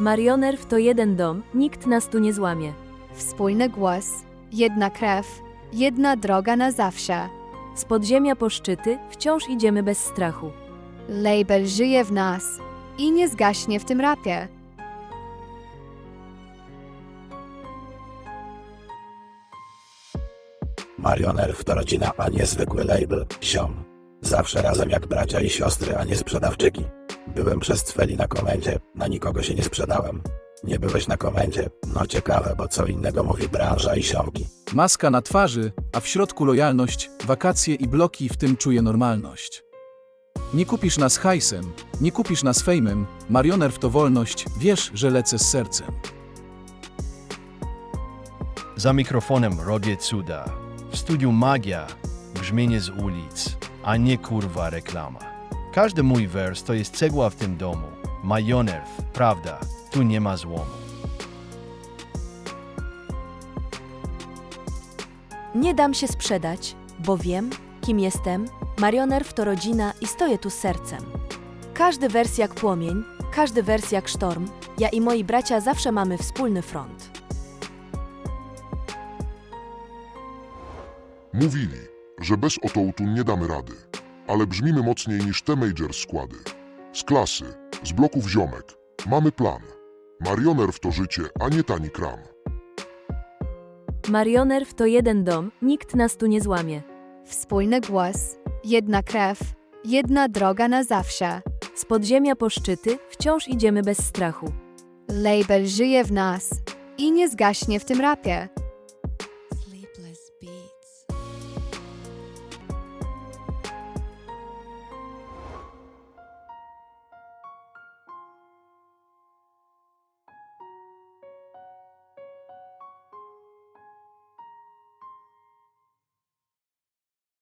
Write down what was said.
Marionerw to jeden dom, nikt nas tu nie złamie. Wspólny głos, jedna krew, jedna droga na zawsze. Z podziemia po szczyty wciąż idziemy bez strachu. Label żyje w nas i nie zgaśnie w tym rapie. Marionerw to rodzina, a nie zwykły label. Siom. Zawsze razem jak bracia i siostry, a nie sprzedawczyki. Byłem przez Tweli na komendzie, na nikogo się nie sprzedałem. Nie byłeś na komendzie? No ciekawe, bo co innego mówi branża i siomki. Maska na twarzy, a w środku lojalność, wakacje i bloki w tym czuje normalność. Nie kupisz nas hajsem, nie kupisz nas fejmem, marionerw to wolność, wiesz, że lecę z sercem. Za mikrofonem robię cuda. W studiu magia, brzmienie z ulic, a nie kurwa reklama. Każdy mój wers to jest cegła w tym domu. Majonerw, prawda, tu nie ma złomu. Nie dam się sprzedać, bo wiem, kim jestem. Marionerw to rodzina i stoję tu z sercem. Każdy wers jak płomień, każdy wers jak sztorm. Ja i moi bracia zawsze mamy wspólny front. Mówili, że bez otołtu nie damy rady, ale brzmimy mocniej niż te major składy. Z klasy, z bloków ziomek, mamy plan. Marionerw to życie, a nie tani kram. Marionerw to jeden dom, nikt nas tu nie złamie. Wspólny głos, jedna krew, jedna droga na zawsze. Z podziemia po szczyty wciąż idziemy bez strachu. Label żyje w nas i nie zgaśnie w tym rapie.